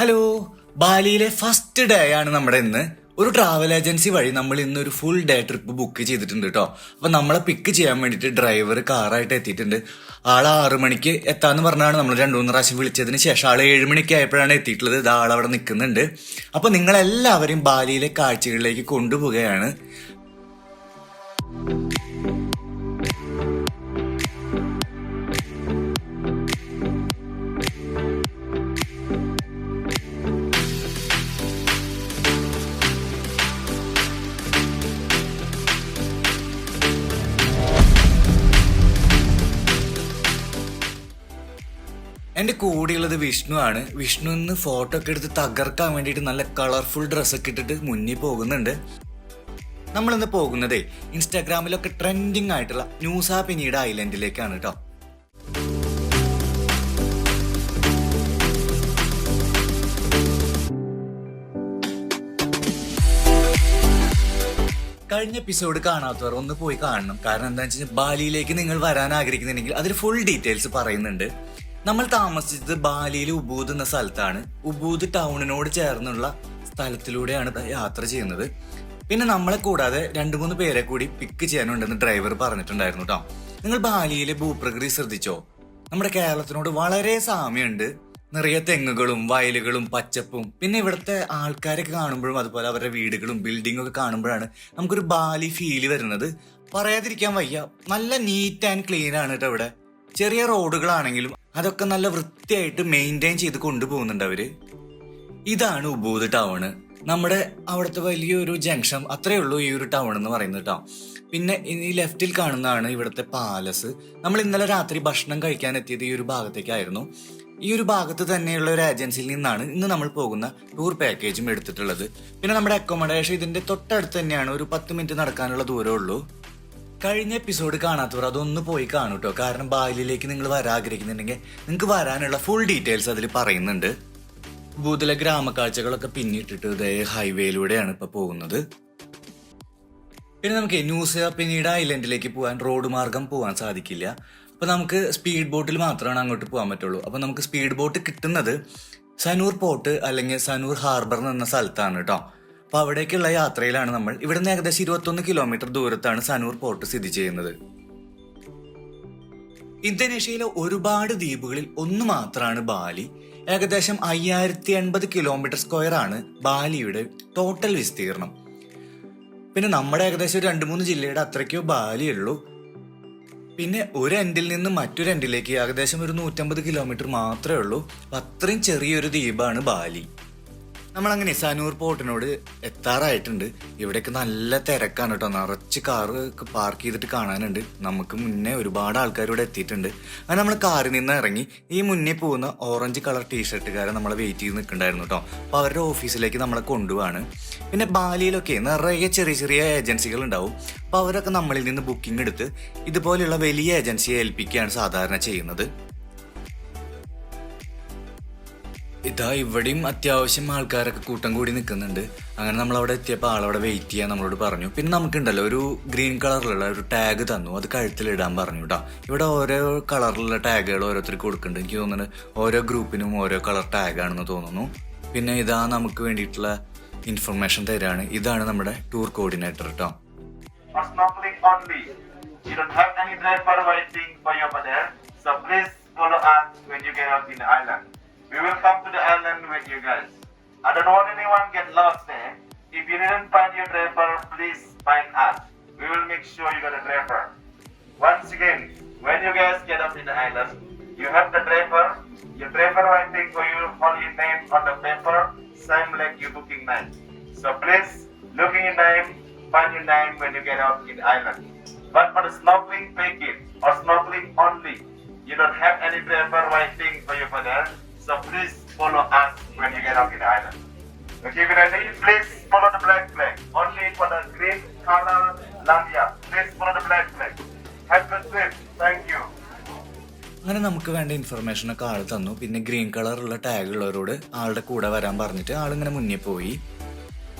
Hello ബാലിയിലെ first day ആണ് നമ്മുടെ ഇന്ന്. ഒരു ട്രാവൽ ഏജൻസി വഴി നമ്മൾ ഇന്ന് ഒരു ഫുൾ ഡേ ട്രിപ്പ് ബുക്ക് ചെയ്തിട്ടുണ്ട് കേട്ടോ അപ്പൊ നമ്മളെ പിക്ക് ചെയ്യാൻ വേണ്ടിയിട്ട് ഡ്രൈവർ കാറായിട്ട് എത്തിയിട്ടുണ്ട്. ആൾ ആറ് മണിക്ക് എത്താന്ന് പറഞ്ഞാണ് നമ്മൾ രണ്ടുമൂന്ന് പ്രാവശ്യം വിളിച്ചതിന് ശേഷം ആൾ ഏഴ് മണിക്ക് ആയപ്പോഴാണ് എത്തിയിട്ടുള്ളത്. ഇത് ആൾ അവിടെ നിൽക്കുന്നുണ്ട്. അപ്പൊ നിങ്ങളെല്ലാവരെയും ബാലിയിലെ കാഴ്ചകളിലേക്ക് കൊണ്ടുപോവുകയാണ്. എന്റെ കൂടെയുള്ളത് വിഷ്ണു ആണ് വിഷ്ണു ഇന്ന് ഫോട്ടോ ഒക്കെ എടുത്ത് തകർക്കാൻ വേണ്ടിയിട്ട് നല്ല കളർഫുൾ ഡ്രസ്സൊക്കെ ഇട്ടിട്ട് മുന്നിൽ പോകുന്നുണ്ട്. നമ്മൾ ഇന്ന് പോകുന്നതേ ഇൻസ്റ്റാഗ്രാമിലൊക്കെ ട്രെൻഡിങ് ആയിട്ടുള്ള ന്യൂസാ പിന്നീട് ഐലൻഡിലേക്കാണ് കേട്ടോ കഴിഞ്ഞ എപ്പിസോഡ് കാണാത്തവർ ഒന്ന് പോയി കാണണം. കാരണം എന്താണെന്ന് വെച്ചാൽ ബാലിയിലേക്ക് നിങ്ങൾ വരാൻ ആഗ്രഹിക്കുന്നുണ്ടെങ്കിൽ അതിൽ ഫുൾ ഡീറ്റെയിൽസ് പറയുന്നുണ്ട്. നമ്മൾ താമസിച്ചത് ബാലിയിലെ ഉബൂദ് എന്ന സ്ഥലത്താണ്. ഉബൂദ് ടൗണിനോട് ചേർന്നുള്ള സ്ഥലത്തിലൂടെയാണ് യാത്ര ചെയ്യുന്നത്. പിന്നെ നമ്മളെ കൂടാതെ രണ്ടു മൂന്ന് പേരെ കൂടി പിക്ക് ചെയ്യാനുണ്ടെന്ന് ഡ്രൈവർ പറഞ്ഞിട്ടുണ്ടായിരുന്നു കേട്ടോ നിങ്ങൾ ബാലിയിലെ ഭൂപ്രകൃതി ശ്രദ്ധിച്ചോ? നമ്മുടെ കേരളത്തിനോട് വളരെ സാമ്യമുണ്ട്. നിറയെ തെങ്ങുകളും വയലുകളും പച്ചപ്പും. പിന്നെ ഇവിടുത്തെ ആൾക്കാരൊക്കെ കാണുമ്പോഴും അതുപോലെ അവരുടെ വീടുകളും ബിൽഡിങ്ങും ഒക്കെ കാണുമ്പോഴാണ് നമുക്കൊരു ബാലി ഫീൽ വരുന്നത്. പറയാതിരിക്കാൻ വയ്യ. നല്ല നീറ്റ് ആൻഡ് ക്ലീൻ ആണ് കേട്ടോ ഇവിടെ. ചെറിയ റോഡുകളാണെങ്കിലും അതൊക്കെ നല്ല വൃത്തിയായിട്ട് മെയിന്റെയിൻ ചെയ്ത് കൊണ്ടുപോകുന്നുണ്ട് അവർ. ഇതാണ് ഉബൂത് ടൗണ്. നമ്മുടെ അവിടുത്തെ വലിയൊരു ജംഗ്ഷൻ അത്രേ ഉള്ളൂ ഈ ഒരു ടൗൺ എന്ന് പറയുന്നത് കേട്ടോ പിന്നെ ഈ ലെഫ്റ്റിൽ കാണുന്നതാണ് ഇവിടുത്തെ പാലസ്. നമ്മൾ ഇന്നലെ രാത്രി ഭക്ഷണം കഴിക്കാൻ എത്തിയത് ഈ ഒരു ഭാഗത്തേക്കായിരുന്നു. ഈ ഒരു ഭാഗത്ത് തന്നെയുള്ള ഒരു ഏജൻസിയിൽ നിന്നാണ് ഇന്ന് നമ്മൾ പോകുന്ന ടൂർ പാക്കേജും എടുത്തിട്ടുള്ളത്. പിന്നെ നമ്മുടെ അക്കോമഡേഷൻ ഇതിന്റെ തൊട്ടടുത്ത് തന്നെയാണ്. ഒരു പത്ത് മിനിറ്റ് നടക്കാനുള്ള ദൂരമേ ഉള്ളൂ. കഴിഞ്ഞ എപ്പിസോഡ് കാണാത്തവർ അതൊന്ന് പോയി കാണൂ കേട്ടോ കാരണം ബാലിയിലേക്ക് നിങ്ങൾ വരാൻ ആഗ്രഹിക്കുന്നുണ്ടെങ്കിൽ നിങ്ങൾക്ക് വരാനുള്ള ഫുൾ ഡീറ്റെയിൽസ് അതിൽ പറയുന്നുണ്ട്. ഭൂതല ഗ്രാമക്കാഴ്ചകളൊക്കെ പിന്നിട്ടിട്ട് ഇതേ ഹൈവേയിലൂടെയാണ് ഇപ്പൊ പോകുന്നത്. പിന്നെ നമുക്ക് ന്യൂസ് പിന്നീട് ഐലൻഡിലേക്ക് പോകാൻ റോഡ് മാർഗം പോകാൻ സാധിക്കില്ല. അപ്പൊ നമുക്ക് സ്പീഡ് ബോട്ടിൽ മാത്രമാണ് അങ്ങോട്ട് പോകാൻ പറ്റുള്ളൂ. അപ്പൊ നമുക്ക് സ്പീഡ് ബോട്ട് കിട്ടുന്നത് സനൂർ പോർട്ട് അല്ലെങ്കിൽ സനൂർ ഹാർബർ എന്ന സ്ഥലത്താണ് കേട്ടോ അപ്പൊ അവിടേക്കുള്ള യാത്രയിലാണ് നമ്മൾ. ഇവിടുന്ന് ഏകദേശം ഇരുപത്തൊന്ന് കിലോമീറ്റർ ദൂരത്താണ് സനൂർ പോർട്ട് സ്ഥിതി ചെയ്യുന്നത്. ഇന്തോനേഷ്യയിലെ ഒരുപാട് ദ്വീപുകളിൽ ഒന്ന് മാത്രമാണ് ബാലി. ഏകദേശം അയ്യായിരത്തി എൺപത് കിലോമീറ്റർ സ്ക്വയർ ആണ് ബാലിയുടെ ടോട്ടൽ വിസ്തീർണം. പിന്നെ നമ്മുടെ ഏകദേശം രണ്ട് മൂന്ന് ജില്ലയുടെ അത്രയ്ക്കോ ബാലിയുള്ളൂ. പിന്നെ ഒരു എൻഡിൽ നിന്ന് മറ്റൊരു എൻഡിലേക്ക് ഏകദേശം ഒരു നൂറ്റമ്പത് കിലോമീറ്റർ മാത്രമേ ഉള്ളൂ. അത്രയും ചെറിയൊരു ദ്വീപാണ് ബാലി. നമ്മളങ്ങനെ സനൂർ പോർട്ടിനോട് എത്താറായിട്ടുണ്ട്. ഇവിടേക്ക് നല്ല തിരക്കാണ് കേട്ടോ. നിറച്ച് കാറ് പാർക്ക് ചെയ്തിട്ട് കാണാനുണ്ട്. നമുക്ക് മുന്നേ ഒരുപാട് ആൾക്കാർ ഇവിടെ എത്തിയിട്ടുണ്ട്. അങ്ങനെ നമ്മൾ കാറിൽ നിന്ന് ഇറങ്ങി ഈ മുന്നേ പോകുന്ന ഓറഞ്ച് കളർ ടീഷർട്ടുകാരെ നമ്മളെ വെയിറ്റ് ചെയ്ത് നിൽക്കണ്ടായിരുന്നു കേട്ടോ. അപ്പോൾ അവരുടെ ഓഫീസിലേക്ക് നമ്മളെ കൊണ്ടുപോവാണ്. പിന്നെ ബാലിയിലൊക്കെ നിറയെ ചെറിയ ചെറിയ ഏജൻസികൾ ഉണ്ടാവും. അപ്പോൾ അവരൊക്കെ നമ്മളിൽ നിന്ന് ബുക്കിംഗ് എടുത്ത് ഇതുപോലെയുള്ള വലിയ ഏജൻസിയെ ഏൽപ്പിക്കുകയാണ് സാധാരണ ചെയ്യുന്നത്. ഇതാ ഇവിടെയും അത്യാവശ്യം ആൾക്കാരൊക്കെ കൂട്ടം കൂടി നിൽക്കുന്നുണ്ട്. അങ്ങനെ നമ്മൾ അവിടെ എത്തിയപ്പോൾ ആളവിടെ വെയിറ്റ് ചെയ്യാൻ നമ്മളോട് പറഞ്ഞു. പിന്നെ നമുക്കുണ്ടല്ലോ ഒരു ഗ്രീൻ കളറിലുള്ള ഒരു ടാഗ് തന്നു. അത് കഴുത്തിലിടാൻ പറഞ്ഞു കേട്ടോ ഇവിടെ ഓരോ കളറിലുള്ള ടാഗുകൾ ഓരോരുത്തർക്ക് കൊടുക്കുന്നുണ്ട്. എനിക്ക് തോന്നുന്നത് ഓരോ ഗ്രൂപ്പിനും ഓരോ കളർ ടാഗാണെന്ന് തോന്നുന്നു. പിന്നെ ഇതാ നമുക്ക് വേണ്ടിയിട്ടുള്ള ഇൻഫർമേഷൻ തരാണ്. ഇതാണ് നമ്മുടെ ടൂർ കോർഡിനേറ്റർ കേട്ടോ so please follow us when you get out in the island. We will come to the island with you guys. I don't want anyone get lost there. If you didn't find your driver, please find us. We will make sure you got a driver. Once again, when you guys get up in the island, you have the driver. Your driver waiting for you, all your name on the paper, same like your booking name. So please, looking your name, find your name when you get out in the island. But for the snorkeling package or snorkeling only, you don't have any driver waiting for you for there. So please follow us when you get up in the island. Okay, when I need, please follow the black flag. Only for the green color Lambia. Please follow the black flag. Have a safe. Thank you. അങ്ങനെ നമുക്ക് വേണ്ട information ഒക്കെ ആൾ തന്നു പിന്നെ green കളറുള്ള tag ഉള്ളവരോട് ആളുടെ കൂടെ വരാൻ പറഞ്ഞിട്ട് ആളിങ്ങനെ മുന്നേ പോയി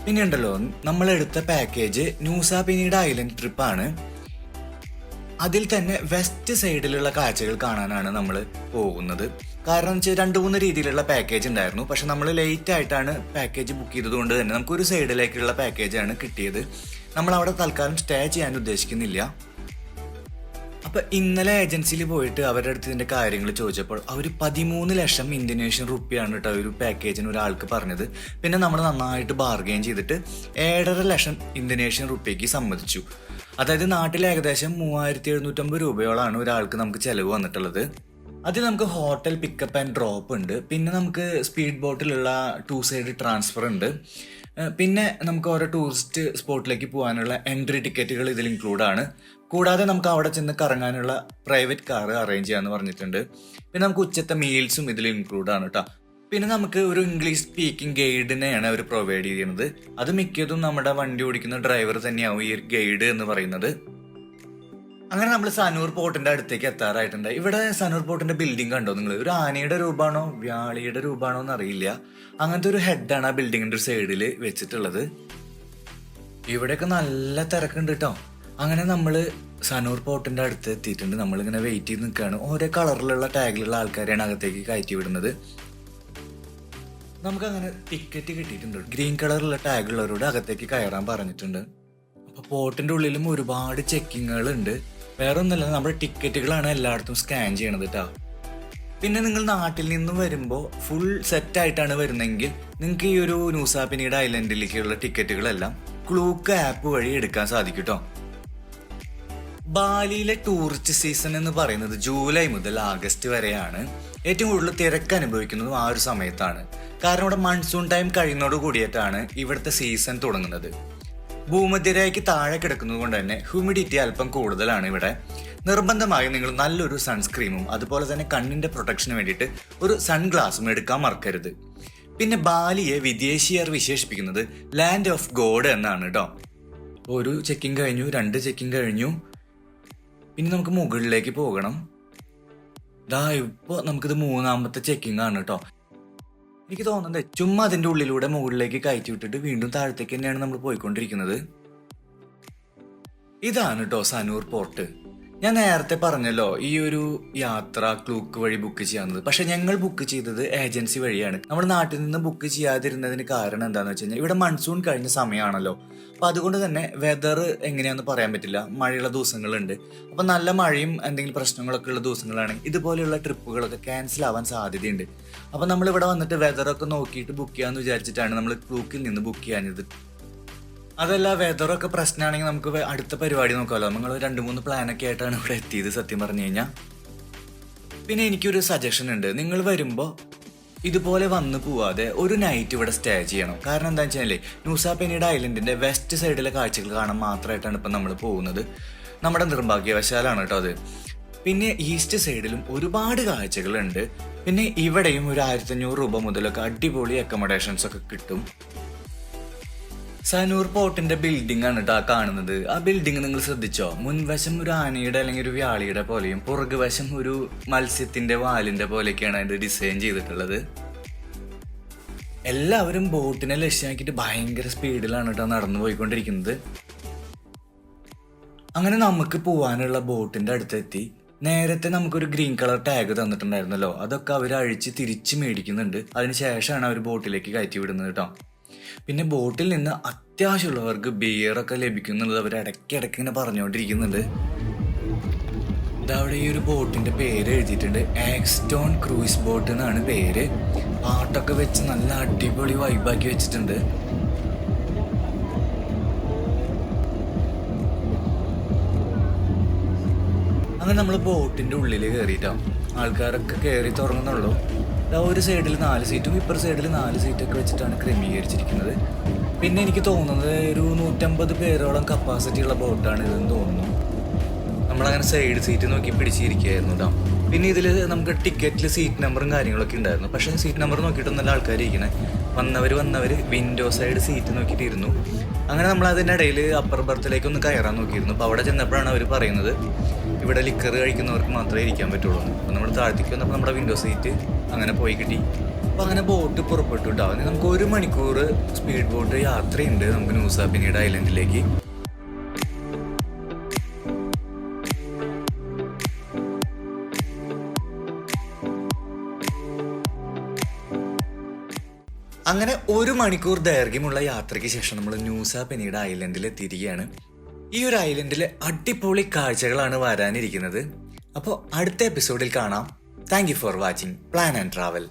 പിന്നെ ഉണ്ടല്ലോ നമ്മൾ എടുത്ത പാക്കേജ് ന്യൂസ പിന്നീട് ഐലൻഡ് ട്രിപ്പാണ് അതിൽ തന്നെ വെസ്റ്റ് സൈഡിലുള്ള കാഴ്ചകൾ കാണാനാണ് നമ്മൾ പോകുന്നത് കാരണം വെച്ചാൽ രണ്ട് മൂന്ന് രീതിയിലുള്ള പാക്കേജ് ഉണ്ടായിരുന്നു. പക്ഷെ നമ്മൾ ലേറ്റ് ആയിട്ടാണ് പാക്കേജ് ബുക്ക് ചെയ്തതുകൊണ്ട് തന്നെ നമുക്കൊരു സൈഡിലേക്കുള്ള പാക്കേജാണ് കിട്ടിയത്. നമ്മൾ അവിടെ തൽക്കാലം സ്റ്റേ ചെയ്യാൻ ഉദ്ദേശിക്കുന്നില്ല. അപ്പൊ ഇന്നലെ ഏജൻസിയിൽ പോയിട്ട് അവരുടെ അടുത്ത് ഇതിന്റെ കാര്യങ്ങൾ ചോദിച്ചപ്പോൾ അവർ പതിമൂന്ന് ലക്ഷം ഇന്തോനേഷ്യൻ റുപ്പിയാണ് കേട്ടോ ഒരു പാക്കേജിന് ഒരാൾക്ക് പറഞ്ഞത്. പിന്നെ നമ്മൾ നന്നായിട്ട് ബാർഗെയിൻ ചെയ്തിട്ട് ഏഴര ലക്ഷം ഇന്തോനേഷ്യൻ റുപ്പിയ്ക്ക് സമ്മതിച്ചു. അതായത് നാട്ടിൽ ഏകദേശം മൂവായിരത്തി എഴുന്നൂറ്റമ്പത് രൂപയോളാണ് ഒരാൾക്ക് നമുക്ക് ചെലവ് വന്നിട്ടുള്ളത്. അതിൽ നമുക്ക് ഹോട്ടൽ പിക്കപ്പ് ആൻഡ് ഡ്രോപ്പ് ഉണ്ട്. പിന്നെ നമുക്ക് സ്പീഡ് ബോട്ടിലുള്ള ടു സൈഡ് ട്രാൻസ്ഫർ ഉണ്ട്. പിന്നെ നമുക്ക് ഓരോ ടൂറിസ്റ്റ് സ്പോട്ടിലേക്ക് പോകാനുള്ള എൻട്രി ടിക്കറ്റുകൾ ഇതിൽ ഇൻക്ലൂഡ് ആണ്. കൂടാതെ നമുക്ക് അവിടെ ചെന്ന് കറങ്ങാനുള്ള പ്രൈവറ്റ് കാർ അറേഞ്ച് ചെയ്യാമെന്ന് പറഞ്ഞിട്ടുണ്ട്. പിന്നെ നമുക്ക് ഉച്ചത്തെ മീൽസും ഇതിൽ ഇൻക്ലൂഡ് ആണ് കേട്ടോ പിന്നെ നമുക്ക് ഒരു ഇംഗ്ലീഷ് സ്പീക്കിംഗ് ഗൈഡിനെയാണ് അവർ പ്രൊവൈഡ് ചെയ്യുന്നത്. അത് മിക്കതും നമ്മുടെ വണ്ടി ഓടിക്കുന്ന ഡ്രൈവർ തന്നെയാവും ഈ ഗൈഡ് എന്ന് പറയുന്നത്. അങ്ങനെ നമ്മൾ സനൂർ പോർട്ടിന്റെ അടുത്തേക്ക് എത്താറായിട്ടുണ്ട്. ഇവിടെ സനൂർ പോർട്ടിന്റെ ബിൽഡിംഗ് കണ്ടോ നിങ്ങൾ ഒരു ആനയുടെ രൂപമാണോ വ്യാളിയുടെ രൂപമാണോ എന്ന് അറിയില്ല അങ്ങനത്തെ ഒരു ഹെഡാണ് ആ ബിൽഡിങ്ങിന്റെ ഒരു സൈഡിൽ വെച്ചിട്ടുള്ളത്. ഇവിടെയൊക്കെ നല്ല തിരക്കുണ്ട് കേട്ടോ അങ്ങനെ നമ്മൾ സനൂർ പോർട്ടിന്റെ അടുത്ത് എത്തിയിട്ടുണ്ട്. നമ്മളിങ്ങനെ വെയിറ്റ് ചെയ്ത് നിൽക്കുകയാണ് ഓരോ കളറിലുള്ള ടാഗിലുള്ള ആൾക്കാരെയാണ് അകത്തേക്ക് കയറ്റി വിടുന്നത്. നമുക്ക് അങ്ങനെ ടിക്കറ്റ് കിട്ടിയിട്ടുണ്ട് ഗ്രീൻ കളറുള്ള ടാഗുള്ളവരോട് അകത്തേക്ക് കയറാൻ പറഞ്ഞിട്ടുണ്ട്. അപ്പോൾ പോർട്ടിന്റെ ഉള്ളിലും ഒരുപാട് ചെക്കിങ്ങുകൾ ഉണ്ട്. വേറെ നമ്മുടെ ടിക്കറ്റുകളാണ് എല്ലായിടത്തും സ്കാൻ ചെയ്യണത് കേട്ടോ പിന്നെ നിങ്ങൾ നാട്ടിൽ നിന്ന് വരുമ്പോൾ ഫുൾ സെറ്റായിട്ടാണ് വരുന്നതെങ്കിൽ നിങ്ങൾക്ക് ഈ ഒരു ന്യൂസാപ്പിനിയുടെ ഐലൻഡിലേക്കുള്ള ടിക്കറ്റുകളെല്ലാം ക്ലൂക്ക് ആപ്പ് വഴി എടുക്കാൻ സാധിക്കും കേട്ടോ ബാലിയിലെ ടൂറിസ്റ്റ് സീസൺ എന്ന് പറയുന്നത് ജൂലൈ മുതൽ ആഗസ്റ്റ് വരെയാണ് ഏറ്റവും കൂടുതൽ തിരക്ക് അനുഭവിക്കുന്നതും ആ ഒരു സമയത്താണ്. കാരണം ഇവിടെ മൺസൂൺ ടൈം കഴിയുന്നതോട് കൂടിയിട്ടാണ് ഇവിടുത്തെ സീസൺ തുടങ്ങുന്നത്. ഭൂമധ്യരേഖയ്ക്ക് താഴെ കിടക്കുന്നത് കൊണ്ട് തന്നെ ഹ്യൂമിഡിറ്റി അല്പം കൂടുതലാണ് ഇവിടെ. നിർബന്ധമായും നിങ്ങൾ നല്ലൊരു സൺസ്ക്രീമും അതുപോലെ തന്നെ കണ്ണിന്റെ പ്രൊട്ടക്ഷന് വേണ്ടിയിട്ട് ഒരു സൺഗ്ലാസും എടുക്കാൻ മറക്കരുത്. പിന്നെ ബാലിയെ വിദേശീയർ വിശേഷിപ്പിക്കുന്നത് ലാൻഡ് ഓഫ് ഗോഡ് എന്നാണ് കേട്ടോ ഒരു ചെക്കിങ് കഴിഞ്ഞു രണ്ട് ചെക്കിങ് കഴിഞ്ഞു. പിന്നെ നമുക്ക് മുകളിലേക്ക് പോകണം. ഇതാ ഇപ്പോൾ നമുക്കിത് മൂന്നാമത്തെ ചെക്കിംഗ് ആണ് കേട്ടോ എനിക്ക് തോന്നുന്നത് ചുമ്മാ അതിന്റെ ഉള്ളിലൂടെ മുകളിലേക്ക് കയറ്റി വിട്ടിട്ട് വീണ്ടും താഴത്തേക്ക് തന്നെയാണ് നമ്മൾ പോയിക്കൊണ്ടിരിക്കുന്നത്. ഇതാണ് കേട്ടോ സനൂർ പോർട്ട്. ഞാൻ നേരത്തെ പറഞ്ഞല്ലോ ഈ ഒരു യാത്ര ക്ലൂക്ക് വഴി ബുക്ക് ചെയ്യാവുന്നത് പക്ഷെ ഞങ്ങൾ ബുക്ക് ചെയ്തത് ഏജൻസി വഴിയാണ്. നമ്മുടെ നാട്ടിൽ നിന്ന് ബുക്ക് ചെയ്യാതിരുന്നതിന് കാരണം എന്താണെന്ന് വെച്ച് കഴിഞ്ഞാൽ ഇവിടെ മൺസൂൺ കഴിഞ്ഞ സമയമാണല്ലോ അപ്പൊ അതുകൊണ്ട് തന്നെ വെതർ എങ്ങനെയാന്ന് പറയാൻ പറ്റില്ല. മഴയുള്ള ദിവസങ്ങളുണ്ട്. അപ്പൊ നല്ല മഴയും എന്തെങ്കിലും പ്രശ്നങ്ങളൊക്കെ ഉള്ള ദിവസങ്ങളാണെങ്കിൽ ഇതുപോലെയുള്ള ട്രിപ്പുകളൊക്കെ ക്യാൻസൽ ആവാൻ സാധ്യതയുണ്ട്. അപ്പൊ നമ്മൾ ഇവിടെ വന്നിട്ട് വെതറൊക്കെ നോക്കിയിട്ട് ബുക്ക് ചെയ്യാന്ന് വിചാരിച്ചിട്ടാണ് നമ്മൾ ക്ലൂക്കിൽ നിന്ന് ബുക്ക് ചെയ്യാഞ്ഞത്. അതല്ല വെതറൊക്കെ പ്രശ്നമാണെങ്കിൽ നമുക്ക് അടുത്ത പരിപാടി നോക്കാമല്ലോ നിങ്ങൾ രണ്ട് മൂന്ന് പ്ലാനൊക്കെ ആയിട്ടാണ് ഇവിടെ എത്തിയത് സത്യം പറഞ്ഞു കഴിഞ്ഞാൽ പിന്നെ എനിക്കൊരു സജഷൻ ഉണ്ട്. നിങ്ങൾ വരുമ്പോൾ ഇതുപോലെ വന്നു പോവാതെ ഒരു നൈറ്റ് ഇവിടെ സ്റ്റേ ചെയ്യണം. കാരണം എന്താ വെച്ചാൽ ന്യൂസാപ്പെനിയുടെ ഐലൻഡിന്റെ വെസ്റ്റ് സൈഡിലെ കാഴ്ചകൾ കാണാൻ മാത്രമായിട്ടാണ് ഇപ്പം നമ്മൾ പോകുന്നത്. നമ്മുടെ നിർഭാഗ്യവശാലാണ് കേട്ടോ അത്. പിന്നെ ഈസ്റ്റ് സൈഡിലും ഒരുപാട് കാഴ്ചകളുണ്ട്. പിന്നെ ഇവിടെയും ഒരു ആയിരത്തി അഞ്ഞൂറ് രൂപ മുതലൊക്കെ അടിപൊളി അക്കോമഡേഷൻസ് ഒക്കെ കിട്ടും. സനൂർ പോർട്ടിന്റെ ബിൽഡിംഗ് ആണ് കേട്ടോ കാണുന്നത്. ആ ബിൽഡിംഗ് നിങ്ങൾ ശ്രദ്ധിച്ചോ? മുൻവശം ഒരു ആനയുടെ അല്ലെങ്കിൽ ഒരു വ്യാളിയുടെ പോലെയും പുറകുവശം ഒരു മത്സ്യത്തിന്റെ വാലിന്റെ പോലെയൊക്കെയാണ് അതിന്റെ ഡിസൈൻ ചെയ്തിട്ടുള്ളത്. എല്ലാവരും ബോട്ടിനെ ലക്ഷ്യമാക്കിയിട്ട് ഭയങ്കര സ്പീഡിലാണ് കേട്ടോ നടന്നു പോയിക്കൊണ്ടിരിക്കുന്നത്. അങ്ങനെ നമുക്ക് പോവാനുള്ള ബോട്ടിന്റെ അടുത്തെത്തി. നേരത്തെ നമുക്കൊരു ഗ്രീൻ കളർ ടാഗ് തന്നിട്ടുണ്ടായിരുന്നല്ലോ. അതൊക്കെ അവർ അഴിച്ച് തിരിച്ച് മേടിക്കുന്നുണ്ട്. അതിനുശേഷമാണ് അവർ ബോട്ടിലേക്ക് കയറ്റി വിടുന്നത് കേട്ടോ പിന്നെ ബോട്ടിൽ നിന്ന് അത്യാവശ്യമുള്ളവർക്ക് ബിയറൊക്കെ ലഭിക്കുന്നുള്ളത് അവർ ഇടയ്ക്കിടയ്ക്ക് ഇങ്ങനെ പറഞ്ഞുകൊണ്ടിരിക്കുന്നുണ്ട്. അവിടെ ഈ ഒരു ബോട്ടിന്റെ പേര് എഴുതിയിട്ടുണ്ട്. ആക്സ്റ്റോൺ ക്രൂയിസ് ബോട്ട് എന്നാണ് പേര്. പാട്ടൊക്കെ വെച്ച് നല്ല അടിപൊളി വൈബാക്കി വെച്ചിട്ടുണ്ട്. അങ്ങനെ നമ്മൾ ബോട്ടിന്റെ ഉള്ളിൽ കയറിയിട്ടോ ആൾക്കാരൊക്കെ കയറി തുറങ്ങുന്നുള്ളൂ ഒരു സൈഡിൽ നാല് സീറ്റും ഇപ്പർ സൈഡിൽ നാല് സീറ്റൊക്കെ വെച്ചിട്ടാണ് ക്രമീകരിച്ചിരിക്കുന്നത്. പിന്നെ എനിക്ക് തോന്നുന്നത് ഒരു നൂറ്റമ്പത് പേരോളം കപ്പാസിറ്റി ഉള്ള ബോട്ടാണ് ഇതെന്ന് തോന്നുന്നു. നമ്മളങ്ങനെ സൈഡ് സീറ്റ് നോക്കി പിടിച്ചിരിക്കുകയായിരുന്നു കേട്ടോ പിന്നെ ഇതിൽ നമുക്ക് ടിക്കറ്റിൽ സീറ്റ് നമ്പറും കാര്യങ്ങളൊക്കെ ഉണ്ടായിരുന്നു. പക്ഷേ സീറ്റ് നമ്പർ നോക്കിയിട്ടൊന്നല്ല ആൾക്കാർ ഇരിക്കണേ വന്നവർ വന്നവർ വിൻഡോ സൈഡ് സീറ്റ് നോക്കിയിട്ട് ഇരുന്നു അങ്ങനെ നമ്മൾ അതിന്റെ ഇടയിൽ അപ്പർ ബർത്തിലേക്ക് ഒന്ന് കയറാൻ നോക്കിയിരുന്നു. അപ്പോൾ അവിടെ ചെന്നപ്പോഴാണ് അവർ പറയുന്നത് ഇവിടെ ലിക്കർ കഴിക്കുന്നവർക്ക് മാത്രമേ ഇരിക്കാൻ പറ്റുള്ളൂ നമ്മൾ താഴത്തേക്ക്. വന്നപ്പോൾ നമ്മുടെ വിൻഡോ സീറ്റ് അങ്ങനെ പോയി കിട്ടി. അപ്പോൾ അങ്ങനെ ബോട്ട് പുറപ്പെട്ടു കേട്ടോ നമുക്ക് ഒരു മണിക്കൂർ സ്പീഡ് ബോട്ട് യാത്രയുണ്ട് നമുക്ക് ന്യൂസാ പിന്നീട് ഐലൻഡിലേക്ക് അങ്ങനെ ഒരു മണിക്കൂർ ദൈർഘ്യമുള്ള യാത്രയ്ക്ക് ശേഷം നമ്മൾ ന്യൂസ പിന്നീട് ഐലൻഡിൽ എത്തിയിരിക്കുകയാണ്. ഈ ഒരു ഐലൻഡിലെ അടിപൊളി കാഴ്ചകളാണ് വരാനിരിക്കുന്നത്. അപ്പോൾ അടുത്ത എപ്പിസോഡിൽ കാണാം. Thank you for watching plan and travel